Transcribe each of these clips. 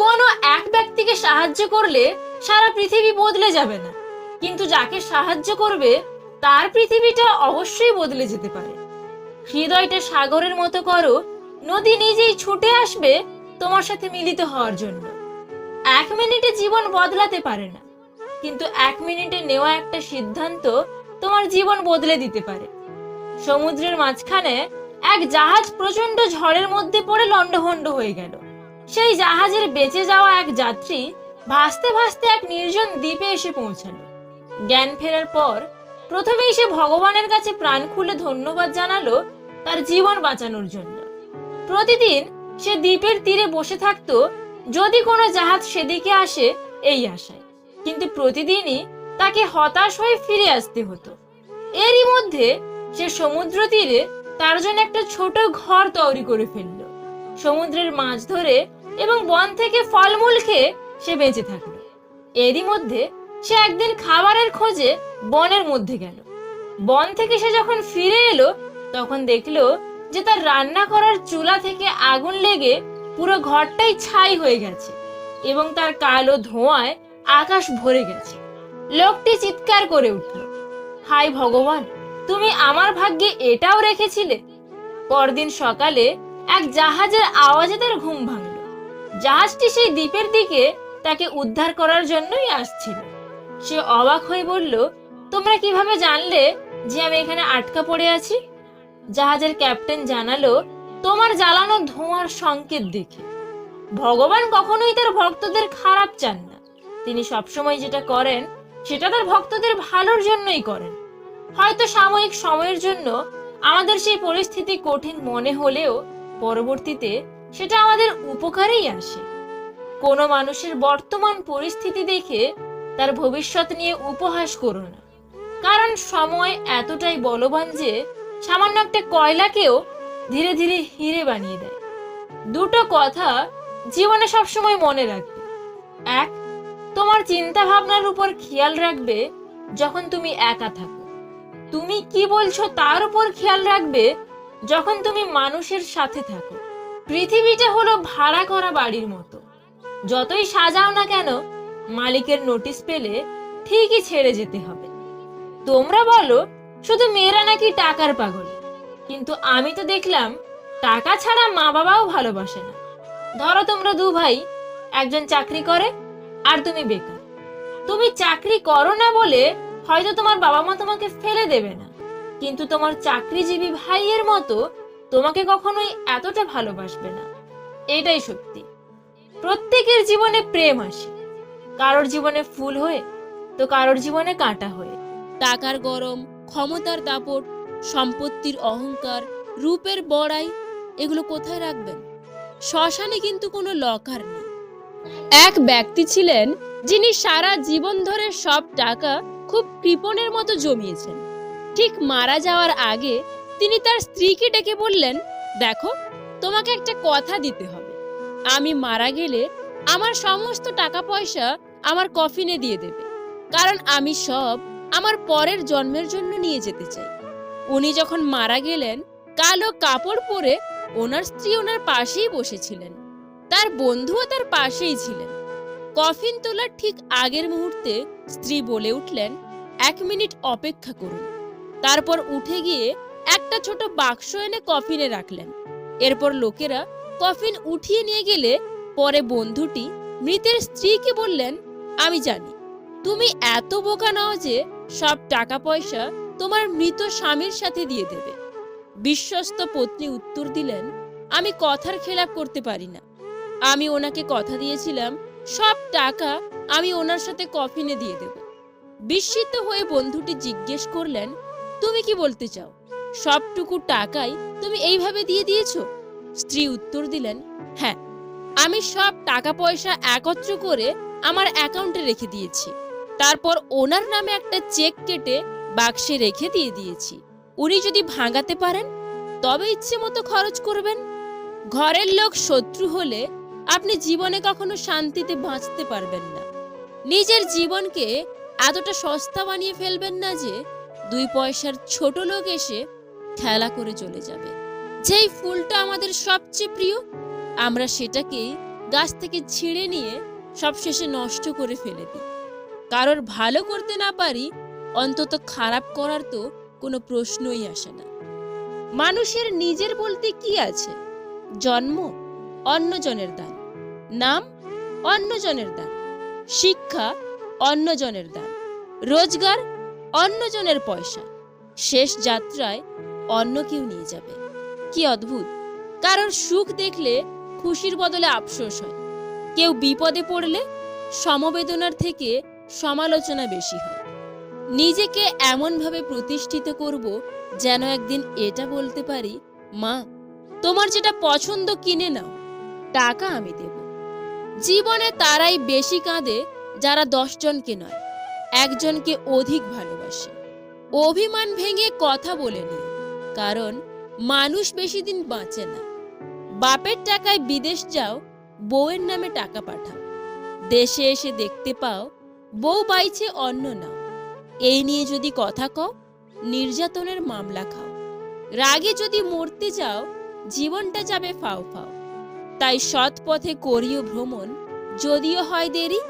কোনো এক ব্যক্তিকে সাহায্য করলে সারা পৃথিবী বদলে যাবে না। কিন্তু যাকে সাহায্য করবে, তার পৃথিবীটা অবশ্যই বদলে যেতে পারে। হৃদয়টা সাগরের মতো করো, নদী নিজেই ছুটে আসবে তোমার সাথে মিলিত হওয়ার জন্য। এক মিনিটে জীবন বদলাতে পারে না, কিন্তু এক মিনিটে নেওয়া একটা সিদ্ধান্ত তোমার জীবন বদলে দিতে পারে। সমুদ্রের মাঝখানে এক জাহাজ প্রচণ্ড ঝড়ের মধ্যে পড়ে লণ্ডভণ্ড হয়ে গেল। সেই জাহাজের বেঁচে যাওয়া এক যাত্রী ভাসতে ভাসতে এক নির্জন দ্বীপে এসে পৌঁছালো। জ্ঞান ফেরার পর প্রথমেই সে ভগবানের কাছে প্রাণ খুলে ধন্যবাদ জানালো তার জীবন বাঁচানোর জন্য। প্রতিদিন সে দ্বীপের তীরে বসে থাকতো, যদি কোনো জাহাজ সেদিকে আসে, এই আশায়। কিন্তু প্রতিদিনই তাকে হতাশ হয়ে ফিরে আসতে হতো। এরই মধ্যে সে সমুদ্র তীরে তার জন্য একটা ছোট ঘর তৈরি করে ফেলল। সমুদ্রের মাছ ধরে এবং বন থেকে ফলমূল খেয়ে সে বেঁচে থাকল। এরই মধ্যে সে একদিন খাবারের খোঁজে বনের মধ্যে গেল। বন থেকে সে যখন ফিরে এলো, তখন দেখল যে তার রান্না করার চুলা থেকে আগুন লেগে পুরো ঘরটাই ছাই হয়ে গেছে এবং তার কালো ধোঁয়ায় আকাশ ভরে গেছে। লোকটি চিৎকার করে উঠল হাই ভগবান, তুমি আমার ভাগ্যে এটাও রেখেছিলে? পরদিন সকালে এক জাহাজের আওয়াজে তার ঘুম ভাঙল। জাহাজটি সেই দ্বীপের দিকে তাকে উদ্ধার করার জন্যই আসছিল। সে অবাক হয়ে বলল, তোমরা কীভাবে জানলে যে আমি এখানে আটকা পড়ে আছি? জাহাজের ক্যাপ্টেন জানালো, তোমার জ্বালানো ধোঁয়ার সংকেত দেখে। ভগবান কখনোই তার ভক্তদের খারাপ চান না। তিনি সবসময় যেটা করেন, সেটা তার ভক্তদের ভালোর জন্যই করেন। হয়তো সাময়িক সময়ের জন্য আমাদের সেই পরিস্থিতি কঠিন মনে হলেও পরবর্তীতে সেটা আমাদের উপকারেই আসে। কোনো মানুষের বর্তমান পরিস্থিতি দেখে তার ভবিষ্যৎ নিয়ে উপহাস করো না। কারণ সময় এতটাই বলবান যে সামান্য একটা কয়লাকেও ধীরে ধীরে হিরে বানিয়ে দেয়। দুটো কথা জীবনে সবসময় মনে রাখবে। এক, তোমার চিন্তা ভাবনার উপর খেয়াল রাখবে যখন তুমি একা থাকো। তুমি কি বলছো তার উপর খেয়াল রাখবে যখন তুমি মানুষের সাথে থাকো। পৃথিবীটা হলো ভাড়া করা বাড়ির মতো। যতই সাজাও না কেন, মালিকের নোটিশ পেলে ঠিকই ছেড়ে যেতে হবে। তোমরা বলো, শুধু মেয়েরা নাকি টাকার পাগল? কিন্তু আমি তো দেখলাম, টাকা ছাড়া মা বাবাও ভালোবাসে না। ধরো তোমরা দু ভাই, একজন চাকরি করে আর তুমি বেকার। তুমি চাকরি করো না বলে হয়তো তোমার বাবা মা তোমাকে ফেলে দেবে না। কিন্তু তোমার চাকরিজীবী ভাইয়ের মতো তোমাকে কখনোই এতটা ভালোবাসবে না। এটাই সত্যি। প্রত্যেকের জীবনে প্রেম আসে। কারোর জীবনে ফুল হয়ে, তো কারোর জীবনে কাঁটা হয়ে। টাকার গরম, ক্ষমতার দাপট, সম্পত্তির অহংকার, রূপের বড়াই, এগুলো কোথায় রাখবেন? শ্মশানে কিন্তু কোনো লকার নেই। এক ব্যক্তি ছিলেন যিনি সারা জীবন ধরে সব টাকা খুব কৃপণের মতো জমিয়েছেন। ঠিক মারা যাওয়ার আগে তিনি তার স্ত্রীকে ডেকে বললেন, দেখো, তোমাকে একটা কথা দিতে হবে। আমি মারা গেলে আমার সমস্ত টাকা পয়সা আমার কফিনে দিয়ে দেবে। কারণ আমি সব আমার পরের জন্মের জন্য নিয়ে যেতে চাই। উনি যখন মারা গেলেন, কালো কাপড় পরে ওনার স্ত্রী ওনার পাশেই বসেছিলেন। তার বন্ধুও তার পাশেই ছিলেন। কফিন তোলার ঠিক আগের মুহূর্তে স্ত্রী বলে উঠলেন, এক মিনিট অপেক্ষা করুন। তারপর উঠে গিয়ে একটা ছোট বাক্স এনে কফিনে রাখলেন। এরপর লোকেরা কফিন উঠিয়ে নিয়ে গেলে পরে বন্ধুটি মৃতের স্ত্রীকে বললেন, আমি জানি, তুমি এত বোকা নাও যে সব টাকা পয়সা তোমার মৃত স্বামীর সাথে দিয়ে দেবে। বিশ্বস্ত পত্নী উত্তর দিলেন, আমি কথার খেলাপ করতে পারি না। আমি ওনাকে কথা দিয়েছিলাম, সব টাকা আমি ওনার সাথে কফিনে দিয়ে দেব। বিস্মিত হয়ে বন্ধুটি জিজ্ঞেস করলেন, তুমি কি বলতে চাও? সবটুকু টাকাই তুমি এইভাবে দিয়ে দিয়েছ? স্ত্রী উত্তর দিলেন হ্যাঁ আমি সব টাকা পয়সা একত্র করে আমার অ্যাকাউন্টে রেখে দিয়েছি। তারপর ওনার নামে একটা চেক কেটে বাক্সে রেখে দিয়ে দিয়েছি। উনি যদি ভাঙাতে পারেন, তবে ইচ্ছে মতো খরচ করবেন। ঘরের লোক শত্রু হলে আপনি জীবনে কখনো শান্তিতে বাঁচতে পারবেন না। নিজের জীবনকে এতটা সস্তা বানিয়ে ফেলবেন না যে দুই পয়সার ছোট লোক এসে খেলা করে চলে যাবে। যেই ফুলটা আমাদের সবচেয়ে প্রিয়, আমরা সেটাকেই গাছ থেকে ছিঁড়ে নিয়ে সবশেষে নষ্ট করে ফেলে দিই। কারোর ভালো করতে না পারি, অন্তত খারাপ করার তো কোনো প্রশ্নই আসে না। মানুষের নিজের বলতে কি আছে? জন্ম অন্যজনের দান, নাম অন্যজনের দান, শিক্ষা অন্যজনের দান, রোজগার অন্যজনের পয়সা, শেষ যাত্রায় অন্য কেউ নিয়ে যাবে। কি অদ্ভুত। কারোর সুখ দেখলে খুশির বদলে আফসোস হয়। কেউ বিপদে পড়লে সমবেদনার থেকে সমালোচনা বেশি হয়। নিজেকে এমনভাবে প্রতিষ্ঠিত করব যেন একদিন এটা বলতে পারি, মা, তোমার যেটা পছন্দ কিনে নাও, টাকা আমি দেব। জীবনে তারাই বেশি কাঁদে যারা দশজনকে নয়, একজনকে অধিক ভালোবাসে। অভিমান ভেঙে কথা বলে নিও কারণ মানুষ বেশি দিন বাঁচে না। বাপের টাকায় বিদেশ যাও, বউয়ের নামে টাকা পাঠাও। দেশে এসে দেখতে পাও, বউ বাইছে অন্য নাও। এই নিয়ে যদি কথা কও, নির্যাতনের মামলা খাও। রাগে যদি মরতে যাও, জীবনটা যাবে ফাও ফাও। তাই সৎ পথে করিও ভ্রমণ, যদিও হয় দেরি।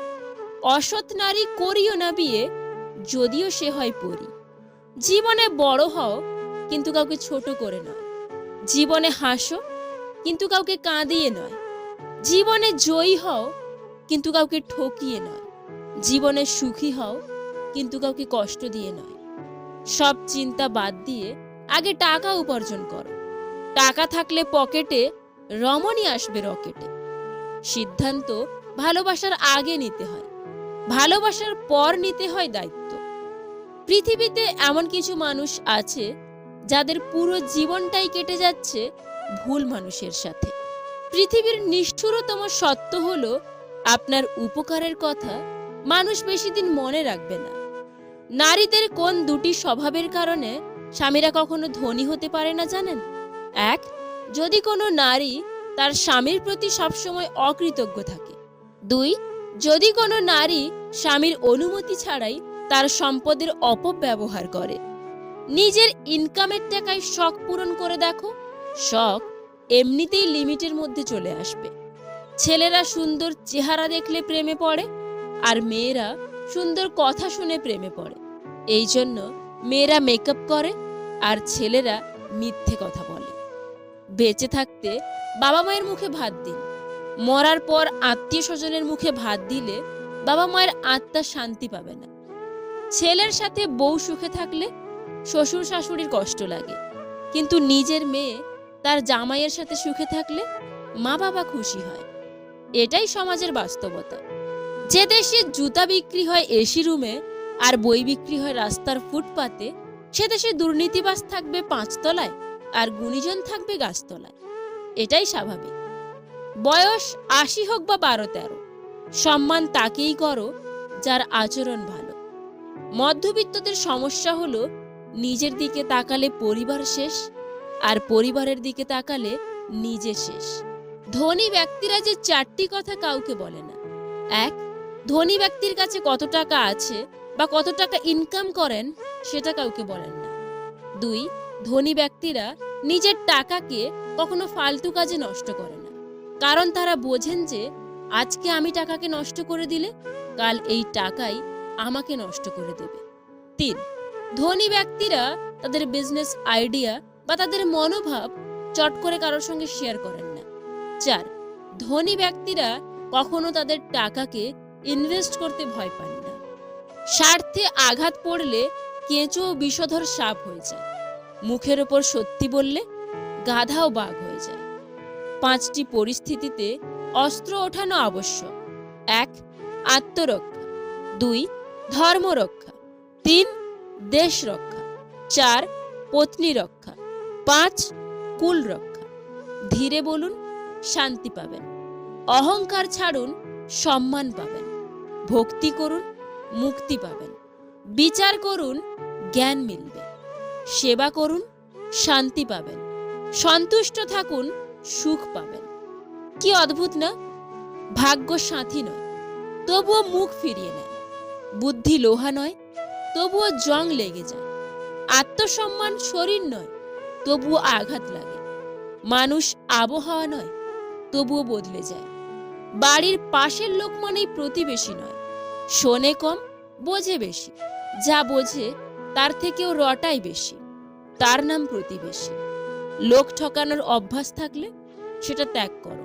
অসৎ নারী করিও না বিয়ে, যদিও সে হয় পরি। জীবনে বড় হও কিন্তু কাউকে ছোট করে নয়। জীবনে হাসো, কিন্তু কাউকে কাঁদিয়ে নয়। জীবনে জয়ী হও, কিন্তু কাউকে ঠকিয়ে নয়। জীবনে সুখী হও, কিন্তু কাউকে কষ্ট দিয়ে নয়। সব চিন্তা বাদ দিয়ে আগে টাকা উপার্জন করো। টাকা থাকলে পকেটে রমণী আসবে রকেটে। সিদ্ধান্ত ভালোবাসার আগে নিতে হয়। ভালোবাসার পর নিতে হয় দায়িত্ব। পৃথিবীতে এমন কিছু মানুষ আছে যাদের পুরো জীবনটাই কেটে যাচ্ছে ভুল মানুষের সাথে। পৃথিবীর নিষ্ঠুরতম সত্য হলো, আপনার উপকারের কথা মানুষ বেশি দিন মনে রাখবে না। নারীদের কোন দুটি স্বভাবের কারণে স্বামীরা কখনো ধনী হতে পারে না জানেন? এক, যদি কোনো নারী তার স্বামীর প্রতি সবসময় অকৃতজ্ঞ থাকে। দুই, যদি কোনো নারী স্বামীর অনুমতি ছাড়াই তার সম্পদের অপব্যবহার করে। নিজের ইনকামের টাকায় শখ পূরণ করে দেখো। শখ এমনিতেই লিমিটের মধ্যে চলে আসবে। ছেলেরা সুন্দর চেহারা দেখলে প্রেমে পড়ে আর মেয়েরা সুন্দর কথা শুনে প্রেমে পড়ে। এই জন্য মেয়েরা মেকআপ করে আর ছেলেরা মিথ্যে কথা বলে। বেঁচে থাকতে বাবা মায়ের মুখে ভাত দিন। মরার পর আত্মীয় স্বজনের মুখে ভাত দিলে বাবা মায়ের আত্মা শান্তি পাবে না। ছেলের সাথে বউ সুখে থাকলে শ্বশুর শাশুড়ির কষ্ট লাগে। কিন্তু নিজের মেয়ে তার জামাইয়ের সাথে সুখে থাকলে মা বাবা খুশি হয়। এটাই সমাজের বাস্তবতা। যে দেশে জুতা বিক্রি হয় এসি রুমে আর বই বিক্রি হয় রাস্তার ফুটপাতে, সে দেশে দুর্নীতিবাস থাকবে পাঁচতলায় আর গুণীজন থাকবে গাছতলায়। এটাই স্বাভাবিক। বয়স আশি হোক বা বারো তেরো, সম্মান তাকেই করো যার আচরণ ভালো। মধ্যবিত্তদের সমস্যা হলো নিজের দিকে তাকালে পরিবার শেষ, আর পরিবারের দিকে তাকালে নিজে শেষ। ধনী ব্যক্তিরা যে চারটি কথা কাউকে বলে না। এক, ধনী ব্যক্তির কাছে কত টাকা আছে বা কত টাকা ইনকাম করেন সেটা কাউকে বলেন না। দুই, ধনী ব্যক্তিরা নিজের টাকাকে কখনো ফালতু কাজে নষ্ট করে না। কারণ তারা বোঝেন যে, আজকে আমি টাকাকে নষ্ট করে দিলে কাল এই টাকাই আমাকে নষ্ট করে দেবে। তিন ধনী ব্যক্তিরা তাদের বিজনেস আইডিয়া বা তাদের মনোভাব চট করে কারোর সঙ্গে শেয়ার করেন না। চার, ধনী ব্যক্তিরা কখনো তাদের টাকাকে ইনভেস্ট করতে ভয় পান না। স্বার্থে আঘাত পড়লে কেঁচো বিষধর সাপ হয়ে যায়। মুখের ওপর সত্যি বললে গাধাও বাঘ হয়ে যায়। পাঁচটি পরিস্থিতিতে অস্ত্র ওঠানো আবশ্যক। এক, আত্মরক্ষা। দুই, ধর্মরক্ষা। তিন দেশ রক্ষা। চার, পত্নী রক্ষা। পাঁচ, কুল রক্ষা। ধীরে বলুন, শান্তি পাবেন। অহংকার ছাড়ুন, সম্মান পাবেন। ভক্তি করুন, মুক্তি পাবেন। বিচার করুন, জ্ঞান মিলবে। সেবা করুন, শান্তি পাবেন। সন্তুষ্ট থাকুন, সুখ পাবেন। কি অদ্ভুত না? ভাগ্য সাথী নয়। তবুও মুখ ফিরিয়ে নেয়। বুদ্ধি লোহা নয় তবুও জং লেগে যায়। আত্মসম্মান শরীর নয়, তবুও আঘাত লাগে। মানুষ আবহাওয়া নয়, তবুও বদলে যায়। বাড়ির পাশের লোক মানেই প্রতিবেশী নয়। শোনে কম, বোঝে বেশি। যা বোঝে, তার থেকেও রটাই বেশি। তার নাম প্রতিবেশী। লোক ঠকানোর অভ্যাস থাকলে সেটা ত্যাগ করো।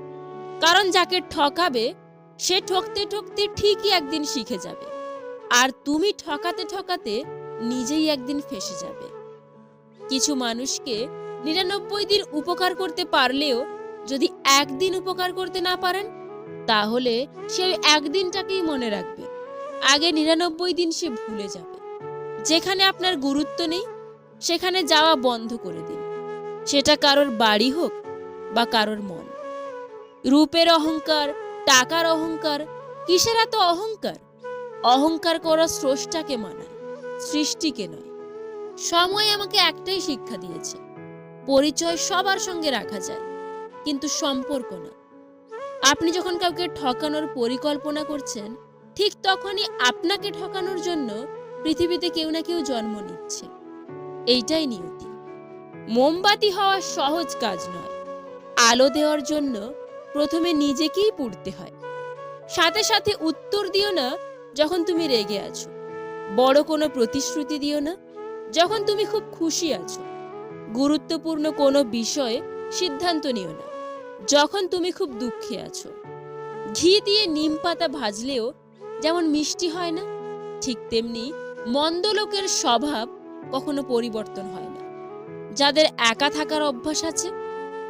কারণ যাকে ঠকাবে, সে ঠকতে ঠকতে ঠিকই একদিন শিখে যাবে। আর তুমি ঠকাতে ঠকাতে নিজেই একদিন ফেসে যাবে। কিছু মানুষকে নিরানব্বই দিন উপকার করতে পারলেও যদি একদিন উপকার করতে না পারেন, তাহলে সে একদিনটাকেই মনে রাখবে। আগে নিরানব্বই দিন সে ভুলে যাবে। যেখানে আপনার গুরুত্ব নেই, সেখানে যাওয়া বন্ধ করে দিন। সেটা কারোর বাড়ি হোক বা কারোর মন। রূপের অহংকার, টাকার অহংকার, কিসের এত অহংকার? অহংকার করা স্রষ্টাকে মানায়, সৃষ্টিকে নয়। সময় আমাকে একটাই শিক্ষা দিয়েছে, পরিচয় সবার সঙ্গে রাখা যায়, কিন্তু সম্পর্ক না আপনি যখন কাউকে ঠকানোর পরিকল্পনা করছেন, ঠিক তখনই আপনাকে ঠকানোর জন্য পৃথিবীতে কেউ না কেউ জন্ম নিচ্ছে। এইটাই নিয়তি। মোমবাতি হওয়া সহজ কাজ নয়। আলো দেওয়ার জন্য প্রথমে নিজেকেই পুড়তে হয়। সাথে সাথে উত্তর দিও না যখন তুমি রেগে আছো। বড় কোনো প্রতিশ্রুতি দিও না। যখন তুমি খুব খুশি আছো। গুরুত্বপূর্ণ কোনো বিষয়ে সিদ্ধান্ত নিও না। যখন তুমি খুব দুঃখে আছো। ঘি দিয়ে নিম পাতা ভাজলেও যেমন মিষ্টি হয় না, ঠিক তেমনি মন্দ লোকের স্বভাব কখনো পরিবর্তন হয় না। যাদের একা থাকার অভ্যাস আছে,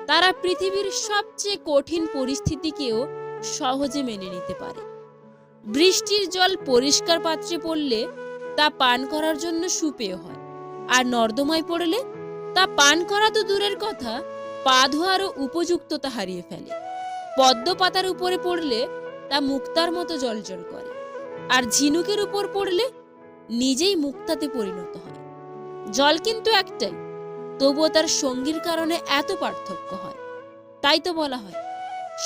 তারা পৃথিবীর সবচেয়ে কঠিন পরিস্থিতিকেও সহজে মেনে নিতে পারে। বৃষ্টির জল পরিষ্কার পাত্রে পড়লে তা পান করার জন্য সুপেয় হয়। আর নর্দমায় পড়লে তা পান করা তো দূরের কথা, পা ধোয়ারও উপযুক্ততা হারিয়ে ফেলে। পদ্ম পাতার উপরে পড়লে তা মুক্তার মতো জলজল করে। আর ঝিনুকের উপর পড়লে নিজেই মুক্তাতে পরিণত হয়। জল কিন্তু একটাই, তবুও তার সঙ্গীর কারণে এত পার্থক্য হয়। তাই তো বলা হয়,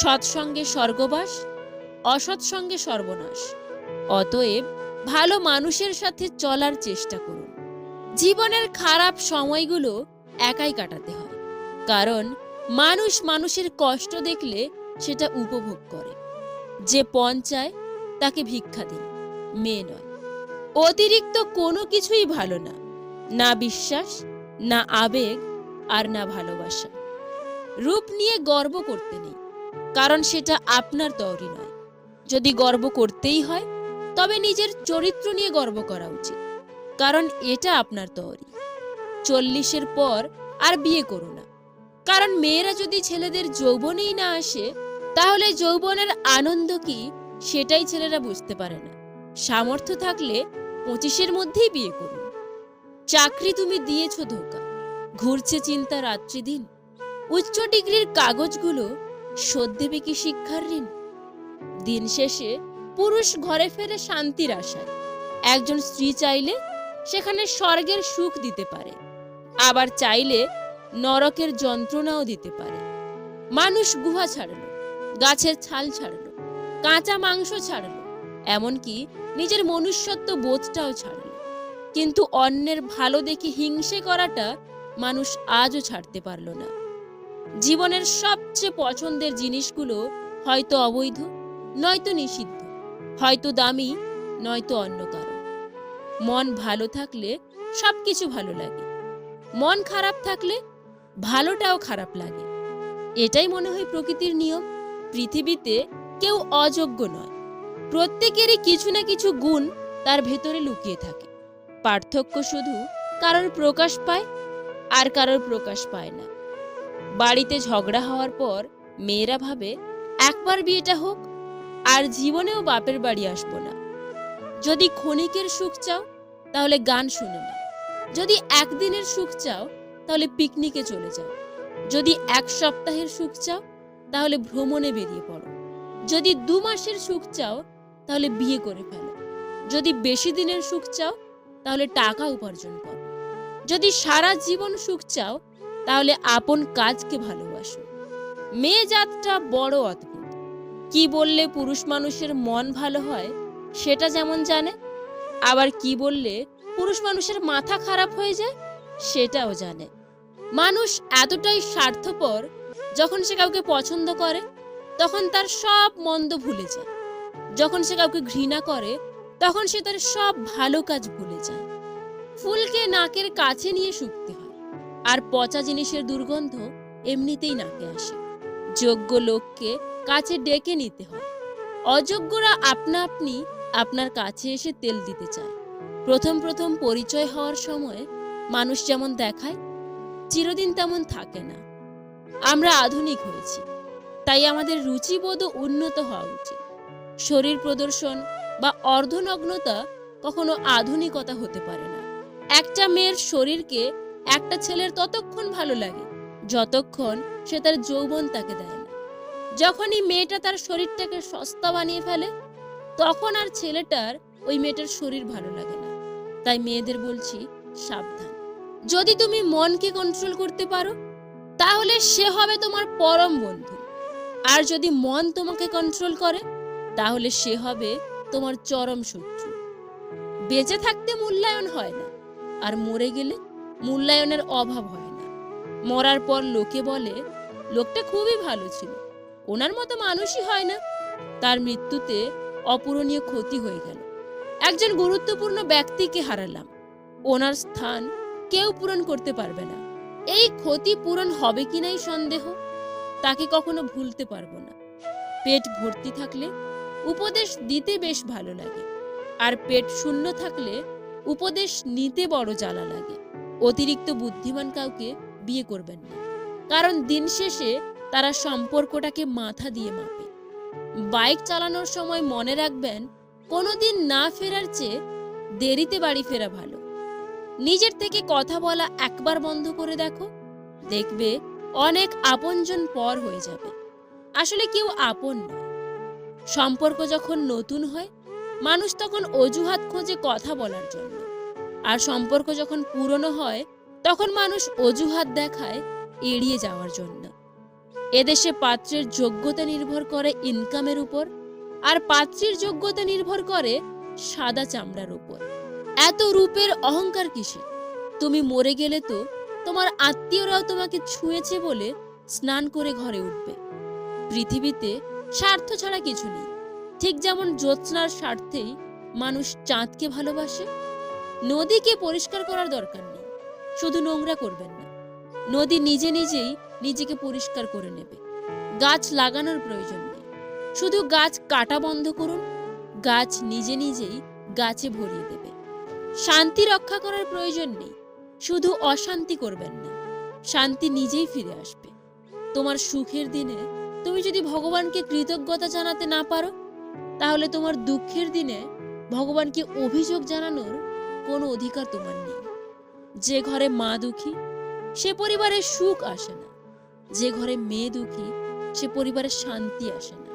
সৎসঙ্গে স্বর্গবাস অসৎ সঙ্গে সর্বনাশ। অতএব ভালো মানুষের সাথে চলার চেষ্টা করুন। জীবনের খারাপ সময়গুলো একাই কাটাতে হয়। কারণ মানুষ মানুষের কষ্ট দেখলে সেটা উপভোগ করে। যে পণ চায়, তাকে ভিক্ষা দিন, মেয়ে নয়। অতিরিক্ত কোনো কিছুই ভালো না। না বিশ্বাস, না আবেগ, আর না ভালোবাসা। রূপ নিয়ে গর্ব করতে নেই, কারণ সেটা আপনার তৈরি নয়। যদি গর্ব করতেই হয়, তবে নিজের চরিত্র নিয়ে গর্ব করা উচিত, কারণ এটা আপনার তৈরি চল্লিশের পর আর বিয়ে করো না, কারণ মেয়েরা যদি ছেলেদের যৌবনেই না আসে, তাহলে যৌবনের আনন্দ কি সেটাই ছেলেরা বুঝতে পারে না। সামর্থ্য থাকলে পঁচিশের মধ্যেই বিয়ে করুন। চাকরি তুমি দিয়েছ ধোকা, ঘুরছে চিন্তা রাত্রি দিন উচ্চ ডিগ্রির কাগজগুলো শোধ কি শিক্ষার ঋণ? দিন শেষে পুরুষ ঘরে ফেরে শান্তির আশায়। একজন স্ত্রী চাইলে সেখানে স্বর্গের সুখ দিতে পারে। আবার চাইলে নরকের যন্ত্রণাও দিতে পারে। মানুষ গুহা ছাড়লো, গাছের ছাল ছাড়লো, কাঁচা মাংস ছাড়লো, এমনকি নিজের মনুষ্যত্ব বোধটাও ছাড়লো। কিন্তু অন্যের ভালো দেখে হিংসে করাটা মানুষ আজও ছাড়তে পারল না। জীবনের সবচেয়ে পছন্দের জিনিসগুলো হয়তো অবৈধ নয়তো নিষিদ্ধ, হয়তো দামি, নয়তো অন্য কারণ। মন ভালো থাকলে সবকিছু ভালো লাগে। মন খারাপ থাকলে ভালোটাও খারাপ লাগে। এটাই মনে হয় প্রকৃতির নিয়ম। পৃথিবীতে কেউ অযোগ্য নয়। প্রত্যেকেরই কিছু না কিছু গুণ তার ভেতরে লুকিয়ে থাকে। পার্থক্য শুধু কারোর প্রকাশ পায় আর কারোর প্রকাশ পায় না। বাড়িতে ঝগড়া হওয়ার পর মেয়েরা ভাবে, একবার বিয়েটা হোক আর জীবনেও বাপের বাড়ি আসব না। যদি ক্ষণিকের সুখ চাও, তাহলে গান শুনে না। যদি একদিনের সুখ চাও, তাহলে পিকনিকে চলে যাও। যদি এক সপ্তাহের সুখ চাও, তাহলে ভ্রমণে বেরিয়ে পড়ো। যদি দু মাসের সুখ চাও, তাহলে বিয়ে করে ফেলো। যদি বেশি দিনের সুখ চাও, তাহলে টাকা উপার্জন করো। যদি সারা জীবন সুখ চাও, তাহলে আপন কাজকে ভালোবাসো। মেয়ে জাতটা বড় অদ্ভুত। কি বললে পুরুষ মানুষের মন ভালো হয়? সেটা যেমন জানে, আবার কি বললে পুরুষ মানুষের মাথা খারাপ হয়ে যায়, সেটাও জানে। মানুষ এতটাই স্বার্থপর, যখন সে কাউকে পছন্দ করে, তখন তার সব মন্দ ভুলে যায়। যখন সে কাউকে ঘৃণা করে, তখন সে তার সব ভালো কাজ ভুলে যায়। ফুলকে নাকের কাছে নিয়ে শুকতে হয়, আর পচা জিনিসের দুর্গন্ধ এমনিতেই নাকে আসে। যোগ্য লোককে কাছে ডেকে নিতে হয়। অযোগ্যরা আপনা আপনি আপনার কাছে এসে তেল দিতে চায়। প্রথম প্রথম পরিচয় হওয়ার সময় মানুষ যেমন দেখায়, চিরদিন তেমন থাকে না। আমরা আধুনিক হয়েছি, তাই আমাদের রুচিবোধও উন্নত হওয়া উচিত। শরীর প্রদর্শন বা অর্ধনগ্নতা কখনো আধুনিকতা হতে পারে না। একটা মেয়ের শরীরকে একটা ছেলের ততক্ষণ ভালো লাগে, যতক্ষণ সে তার যৌবন তাকে দেয় যখনই মেয়েটা তার শরীরটাকে সস্তা বানিয়ে ফেলে, তখন আর ছেলেটার ওই মেয়েটার শরীর ভালো লাগে না। তাই মেয়েদের বলছি, সাবধান। যদি তুমি মনকে কন্ট্রোল করতে পারো, তাহলে সে হবে তোমার পরম বন্ধু। আর যদি মন তোমাকে কন্ট্রোল করে, তাহলে সে হবে তোমার চরম শত্রু। বেঁচে থাকতে মূল্যায়ন হয় না, আর মরে গেলে মূল্যায়নের অভাব হয় না। মরার পর লোকে বলে, লোকটা খুবই ভালো ছিল। ওনার মতো মানুষই হয় না। তার মৃত্যুতে অপূরণীয় ক্ষতি হয়ে গেল। একজন গুরুত্বপূর্ণ ব্যক্তিকে হারালাম। ওনার স্থান কেউ পূরণ করতে পারবে না। এই ক্ষতি পূরণ হবে কিনাই সন্দেহ? তাকে কখনো ভুলতে পারব না। পেট ভর্তি থাকলে উপদেশ দিতে বেশ ভালো লাগে। আর পেট শূন্য থাকলে উপদেশ নিতে বড় জ্বালা লাগে। অতিরিক্ত বুদ্ধিমান কাউকে বিয়ে করবেন না। কারণ দিন শেষে তারা সম্পর্কটাকে মাথা দিয়ে মাপে। বাইক চালানোর সময় মনে রাখবেন, কোনোদিন না ফেরার চেয়ে দেরিতে বাড়ি ফেরা ভালো। নিজের থেকে কথা বলা একবার বন্ধ করে দেখো, দেখবে অনেক আপনজন পর হয়ে যাবে। আসলে কেউ আপন নয়। সম্পর্ক যখন নতুন হয়, মানুষ তখন অজুহাত খোঁজে কথা বলার জন্য। আর সম্পর্ক যখন পুরনো হয়, তখন মানুষ অজুহাত দেখায় এড়িয়ে যাওয়ার জন্য। এদেশে পাত্রের যোগ্যতা নির্ভর করে ইনকামের উপর, আর পাত্রীর যোগ্যতা নির্ভর করে সাদা চামড়ার উপর। এত রূপের অহংকার কিসে? তুমি মরে গেলে তো তোমার আত্মীয়রাও তোমাকে ছুঁয়েছে বলে স্নান করে ঘরে উঠবে। পৃথিবীতে স্বার্থ ছাড়া কিছু নেই। ঠিক যেমন জ্যোৎস্নার স্বার্থেই মানুষ চাঁদকে ভালোবাসে, নদীকে পরিষ্কার করার দরকার নেই। শুধু নোংরা করবেন না। নদী নিজে নিজেই নিজেকে পরিষ্কার করে নেবে। গাছ লাগানোর প্রয়োজন নেই। শুধু গাছ কাটা বন্ধ করুন, গাছ নিজে নিজেই গাছে ভরিয়ে দেবে। শান্তি রক্ষা করার প্রয়োজন নেই, শুধু অশান্তি করবেন না, শান্তি নিজেই ফিরে আসবে। তোমার সুখের দিনে তুমি যদি ভগবানকে কৃতজ্ঞতা জানাতে না পারো, তাহলে তোমার দুঃখের দিনে ভগবানকে অভিযোগ জানানোর কোনো অধিকার তোমার নেই। যে ঘরে মা দুঃখী, সে পরিবারে সুখ আসে না। যে ঘরে মেয়ে দুঃখী, সে পরিবারে শান্তি আসে না।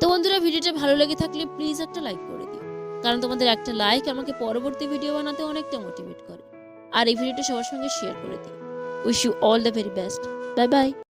তো বন্ধুরা, ভিডিওটা ভালো লেগে থাকলে প্লিজ একটা লাইক করে দিও। কারণ তোমাদের একটা লাইক আমাকে পরবর্তী ভিডিও বানাতে অনেকটা মোটিভেট করে। আর এই ভিডিওটা সবার সঙ্গে শেয়ার করে দিও। Wish you all the very best bye bye